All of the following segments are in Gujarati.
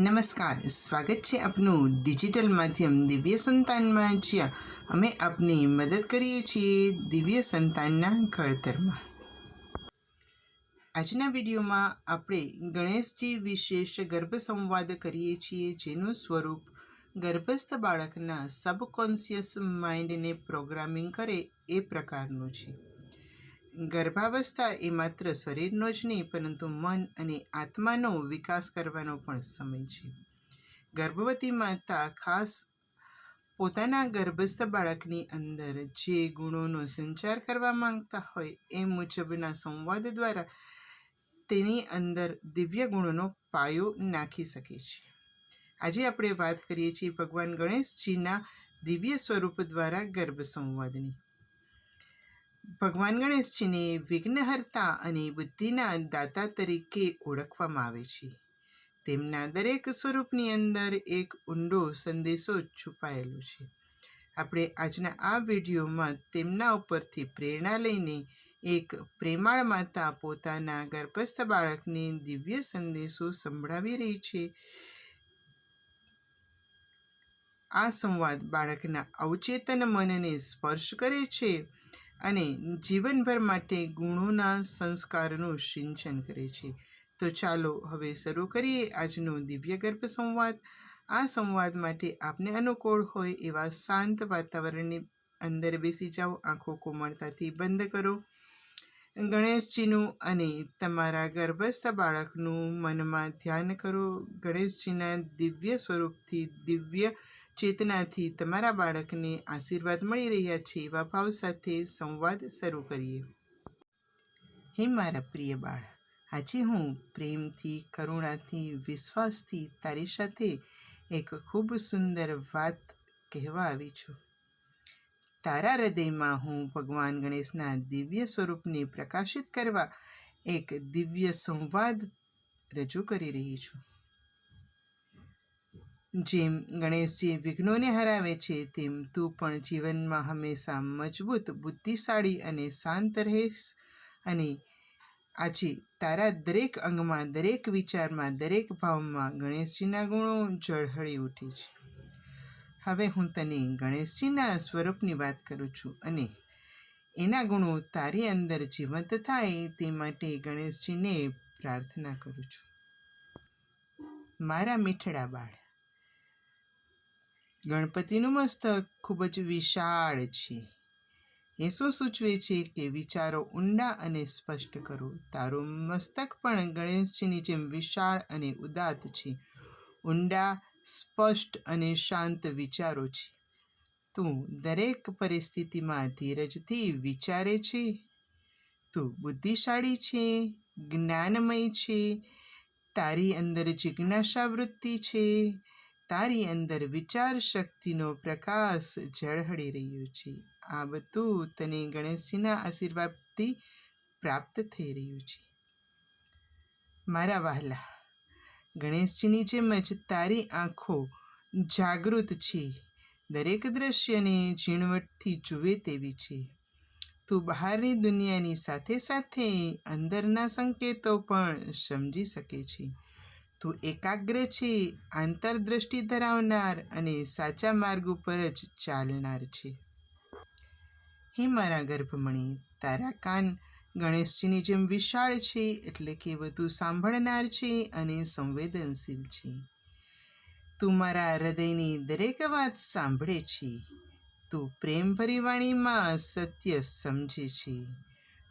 નમસ્કાર, સ્વાગત છે આપનું ડિજિટલ માધ્યમ દિવ્ય સંતાનમાં. જ્યાં અમે આપની મદદ કરીએ છીએ દિવ્ય સંતાનના ઘડતરમાં. આજના વિડીયોમાં આપણે ગણેશજી વિશેષ ગર્ભ સંવાદ કરીએ છીએ, જેનું સ્વરૂપ ગર્ભસ્થ બાળકના સબકોન્શિયસ માઇન્ડને પ્રોગ્રામિંગ કરે એ પ્રકારનું છે. ગર્ભાવસ્થા એ માત્ર શરીરનો જ નહીં, પરંતુ મન અને આત્માનો વિકાસ કરવાનો પણ સમય છે. ગર્ભવતી માતા ખાસ પોતાના ગર્ભસ્થ બાળકની અંદર જે ગુણોનો સંચાર કરવા માંગતા હોય એ મુજબના સંવાદ દ્વારા તેની અંદર દિવ્ય ગુણોનો પાયો નાખી શકે છે. આજે આપણે વાત કરીએ છીએ ભગવાન ગણેશજીના દિવ્ય સ્વરૂપ દ્વારા ગર્ભ સંવાદની ભગવાન ગણેશજીને વિઘ્નહર્તા અને બુદ્ધિના દાતા તરીકે ઓળખવામાં આવે છે. તેમના દરેક સ્વરૂપની અંદર એક ઊંડો સંદેશો છુપાયેલો છે. આપણે આજના આ વિડીયોમાં તેમના ઉપરથી પ્રેરણા લઈને એક પ્રેમાળ માતા પોતાના ગર્ભસ્થ બાળકને દિવ્ય સંદેશો સંભળાવી રહી છે. આ સંવાદ બાળકના અવચેતન મનને સ્પર્શ કરે છે અને જીવનભર માટે ગુણોના સંસ્કારનું સિંચન કરે છે. તો ચાલો હવે શરૂ કરીએ આજનો દિવ્ય ગર્ભ સંવાદ. આ સંવાદ માટે આપને અનુકૂળ હોય એવા શાંત વાતાવરણની અંદર બેસી જાઓ. આંખો કોમળતાથી બંધ કરો. ગણેશજીનું અને તમારા ગર્ભસ્થ બાળકનું મનમાં ધ્યાન કરો. ગણેશજીના દિવ્ય સ્વરૂપથી દિવ્ય ચેતનાથી તમારા બાળકને આશીર્વાદ મળી રહ્યા છે એવા ભાવ સાથે સંવાદ શરૂ કરીએ. હે મારા પ્રિય બાળ, આજે હું પ્રેમથી, કરુણાથી, વિશ્વાસથી તારી સાથે એક ખૂબ સુંદર વાત કહેવા આવી છું. તારા હૃદયમાં હું ભગવાન ગણેશના દિવ્ય સ્વરૂપને પ્રકાશિત કરવા એક દિવ્ય સંવાદ રજૂ કરી રહી છું. જેમ ગણેશજી વિઘ્નોને હરાવે છે, તેમ તું પણ જીવનમાં હંમેશા મજબૂત, બુદ્ધિશાળી અને શાંત રહેશ. અને આજે તારા દરેક અંગમાં, દરેક વિચારમાં, દરેક ભાવમાં ગણેશજીના ગુણો ઝળહળી ઉઠે છે. હવે હું તને ગણેશજીના સ્વરૂપની વાત કરું છું અને એના ગુણો તારી અંદર જીવંત થાય તે માટે ગણેશજીને પ્રાર્થના કરું છું. મારા મીઠડા બાળ ગણપતિનું મસ્તક ખૂબ જ વિશાળ છે. એ શું સૂચવે છે કે વિચારો ઊંડા અને સ્પષ્ટ કરો? તારું મસ્તક પણ ગણેશજીની જેમ વિશાળ અને ઉદાત્ત છે. ઊંડા, સ્પષ્ટ અને શાંત વિચારો છે. તું દરેક પરિસ્થિતિમાં ધીરજથી વિચારે છે? તું બુદ્ધિશાળી છે? જ્ઞાનમય છે? તારી અંદર જિજ્ઞાસા વૃત્તિ છે? તારી અંદર વિચાર શક્તિનો પ્રકાશ ઝળહળી રહ્યો છે. આ બધું તને ગણેશજીના આશીર્વાદથી પ્રાપ્ત થઈ રહ્યું છે. મારા વહાલા, ગણેશજીની જેમ જ તારી આંખો જાગૃત છે. દરેક દ્રશ્યને ઝીણવટથી જુએ તેવી છે. તું બહારની દુનિયાની સાથે સાથે અંદરના સંકેતો પણ સમજી શકે છે. તું એકાગ્ર છે આંતરદ્રષ્ટિ ધરાવનાર અને સાચા માર્ગ ઉપર જ ચાલનાર છે. હે મારા ગર્ભમણી, તારા કાન ગણેશજીની જેમ વિશાળ છે એટલે કે વધુ સાંભળનાર છે અને સંવેદનશીલ છે. તું મારા હૃદયની દરેક વાત સાંભળે છે. તું પ્રેમભરી વાણીમાં સત્ય સમજે છે.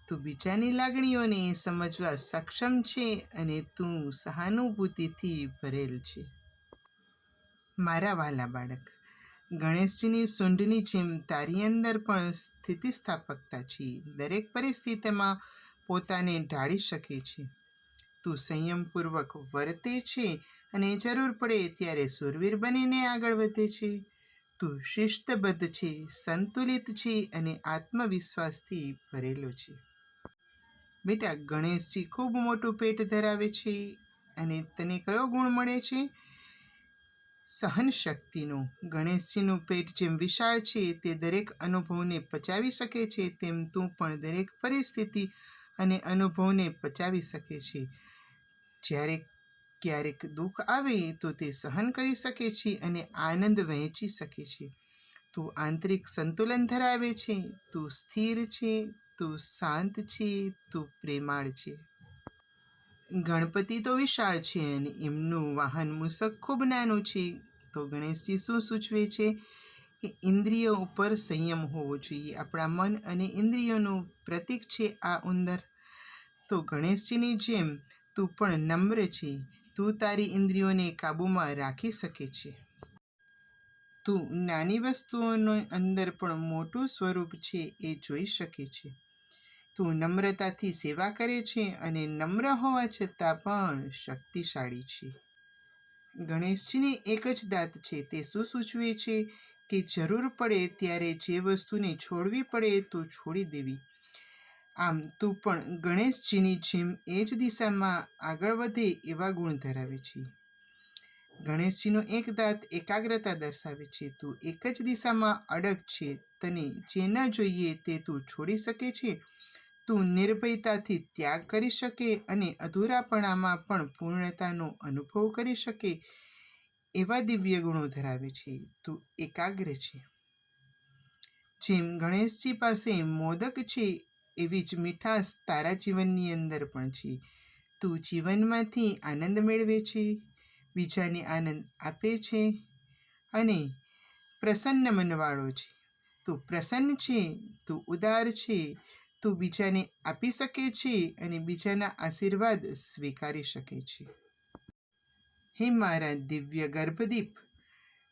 તું બીજાની લાગણીઓને સમજવા સક્ષમ છે અને તું સહાનુભૂતિથી ભરેલ છે. મારા વહાલા બાળક, ગણેશજીની સૂંઢની જેમ તારી અંદર પણ સ્થિતિસ્થાપકતા છે. દરેક પરિસ્થિતિમાં પોતાને ઢાળી શકે છે. તું સંયમપૂર્વક વર્તે છે અને જરૂર પડે ત્યારે સુરવીર બનીને આગળ વધે છે. તું શિસ્તબદ્ધ છે, સંતુલિત છે અને આત્મવિશ્વાસથી ભરેલો છે. બેટા, ગણેશજી ખૂબ મોટું પેટ ધરાવે છે અને તને કયો ગુણ મળે છે? સહન શક્તિનો ગણેશજીનું પેટ જેમ વિશાળ છે, તે દરેક અનુભવને પચાવી શકે છે, તેમ તું પણ દરેક પરિસ્થિતિ અને અનુભવને પચાવી શકે છે. જ્યારે ક્યારેક દુઃખ આવે, તો તે સહન કરી શકે છે અને આનંદ વહેંચી શકે છે. તું આંતરિક સંતુલન ધરાવે છે, તું સ્થિર છે તું શાંત છે, તું પ્રેમાળ છે. ગણપતિ તો વિશાળ છે અને એમનું વાહન મૂસક ખૂબ નાનું છે. તો ગણેશજી શું સૂચવે છે કે ઇન્દ્રિયો ઉપર સંયમ હોવો જોઈએ. આપણા મન અને ઇન્દ્રિયોનું પ્રતીક છે આ ઉંદર. તો ગણેશજીની જેમ તું પણ નમ્ર છે. તું તારી ઇન્દ્રિયોને કાબૂમાં રાખી શકે છે. તું નાની વસ્તુઓનો અંદર પણ મોટું સ્વરૂપ છે એ જોઈ શકે છે. તું નમ્રતાથી સેવા કરે છે અને નમ્ર હોવા છતાં પણ શક્તિશાળી છે. ગણેશજીને એક જ દાંત છે, તે શું સૂચવે છે કે જરૂર પડે ત્યારે જે વસ્તુને છોડવી પડે તો છોડી દેવી. આમ તું પણ ગણેશજીની જેમ એ જ દિશામાં આગળ વધે એવા ગુણ ધરાવે છે. ગણેશજીનો એક દાંત એકાગ્રતા દર્શાવે છે, તું એક જ દિશામાં અડગ છે, તને જે ન જોઈએ તે તું છોડી શકે છે. તું નિર્ભયતાથી ત્યાગ કરી શકે અને અધૂરાપણામાં પણ પૂર્ણતાનો અનુભવ કરી શકે, એવા દિવ્ય ગુણો ધરાવે છે. તું એકાગ્ર છે. જેમ ગણેશજી પાસે મોદક છે, એવી જ મીઠાશ તારા જીવનની અંદર પણ છે. તું જીવનમાંથી આનંદ મેળવે છે, બીજાને આનંદ આપે છે અને પ્રસન્ન મનવાળો છે. તું પ્રસન્ન છે, તું ઉદાર છે તું બીજાને આપી શકે છે અને બીજાના આશીર્વાદ સ્વીકારી શકે છે. હે મારા દિવ્ય ગર્ભદીપ,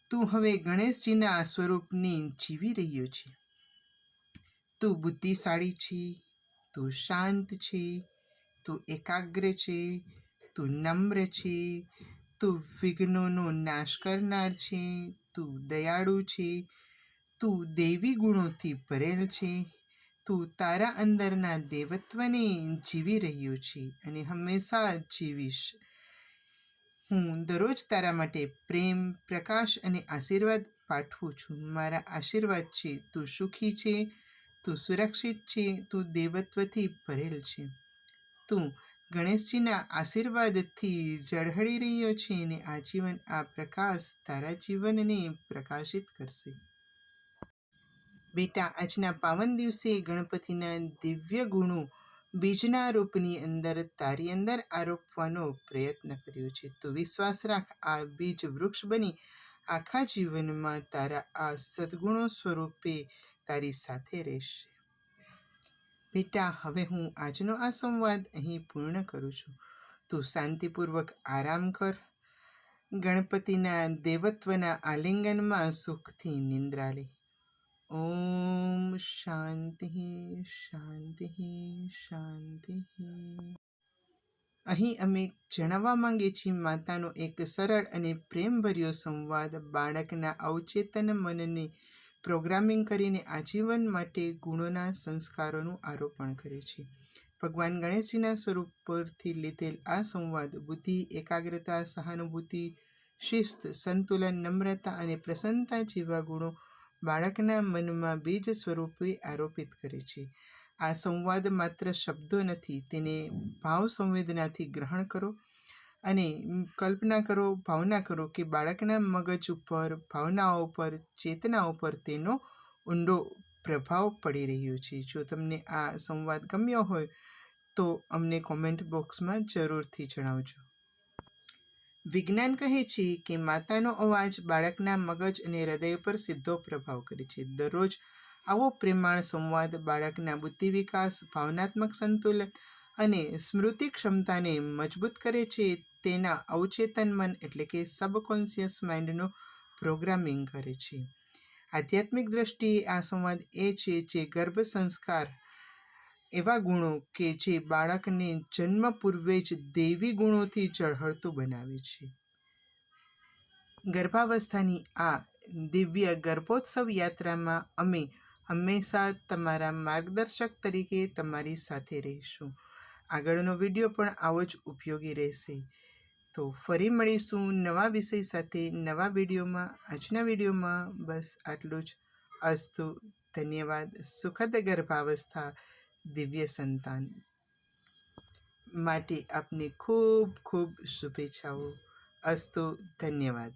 તું હવે ગણેશજીના સ્વરૂપને જીવી રહ્યો છે. તું બુદ્ધિશાળી છે, તું શાંત છે, તું એકાગ્ર છે, તું નમ્ર છે, તું વિઘ્નોનો નાશ કરનાર છે, તું દયાળુ છે, તું દેવી ગુણોથી ભરેલ છે. તું તારા અંદરના દેવત્વને જીવી રહ્યો છે અને હંમેશા જીવીશ. હું દરરોજ તારા માટે પ્રેમ, પ્રકાશ અને આશીર્વાદ પાઠવું છું. મારા આશીર્વાદ છે, તું સુખી છે, તું સુરક્ષિત છે, તું દેવત્વથી ભરેલ છે. તું ગણેશજીના આશીર્વાદથી ઝળહળી રહ્યો છે અને આજીવન આ પ્રકાશ તારા જીવનને પ્રકાશિત કરશે. બેટા, આજના પાવન દિવસે ગણપતિના દિવ્ય ગુણો બીજના રૂપની અંદર તારી અંદર આરોપવાનો પ્રયત્ન કર્યો છે. તો વિશ્વાસ રાખ, આ બીજ વૃક્ષ બની. આખા જીવનમાં તારા આ સદગુણો સ્વરૂપે તારી સાથે રહેશે. બેટા, હવે હું આજનો આ સંવાદ અહીં પૂર્ણ કરું છું. તું શાંતિપૂર્વક આરામ કર. ગણપતિના દેવત્વના આલિંગનમાં સુખથી નિંદ્રા લે. ઓમ શાંતિ શાંતિ શાંતિ અહીં અમે જણાવવા માંગીએ છીએ માતાનો એક સરળ અને પ્રેમભર્યો સંવાદ બાળકના અવચેતન મનને પ્રોગ્રામિંગ કરીને આજીવન માટે ગુણોના સંસ્કારોનું આરોપણ કરે છે ભગવાન ગણેશજીના સ્વરૂપ પરથી લીધેલ આ સંવાદ બુદ્ધિ, એકાગ્રતા, સહાનુભૂતિ, શિસ્ત, સંતુલન, નમ્રતા અને પ્રસન્નતા જેવા ગુણો બાળકના મનમાં બીજ સ્વરૂપે આરોપિત કરે છે. આ સંવાદ માત્ર શબ્દો નથી, તેને ભાવ સંવેદનાથી ગ્રહણ કરો અને કલ્પના કરો, ભાવના કરો કે બાળકના મગજ ઉપર, ભાવનાઓ પર ચેતનાઓ પર તેનો ઊંડો પ્રભાવ પડી રહ્યો છે. જો તમને આ સંવાદ ગમ્યો હોય, તો અમને કોમેન્ટ બોક્સમાં જરૂરથી જણાવજો. વિજ્ઞાન કહે છે કે માતાનો અવાજ બાળકના મગજ અને હૃદય પર સીધો પ્રભાવ કરે છે. દરરોજ આવો પ્રેમાળ સંવાદ બાળકના બુદ્ધિ વિકાસ, ભાવનાત્મક સંતુલન અને સ્મૃતિ ક્ષમતાને મજબૂત કરે છે. તેના અવચેતન મન એટલે કે સબકોન્શિયસ માઇન્ડનો પ્રોગ્રામિંગ કરે છે. આધ્યાત્મિક દ્રષ્ટિએ આ સંવાદ એ છે જે ગર્ભ સંસ્કાર એવા ગુણો કે જે બાળકને જન્મ પૂર્વે જ દૈવી ગુણોથી ઝળહળતું બનાવે છે. ગર્ભાવસ્થાની આ દિવ્ય ગર્ભોત્સવ યાત્રામાં અમે હંમેશા તમારા માર્ગદર્શક તરીકે તમારી સાથે રહીશું. આગળનો વીડિયો પણ આવો જ ઉપયોગી રહેશે. તો ફરી મળીશું નવા વિષય સાથે નવા વિડીયોમાં. આજના વિડીયોમાં બસ આટલું જ. અસ્તુ, ધન્યવાદ. સુખદ ગર્ભાવસ્થા. દિવ્ય સંતાન માટે આપની ખૂબ ખૂબ શુભેચ્છાઓ. અસ્તુ ધન્યવાદ.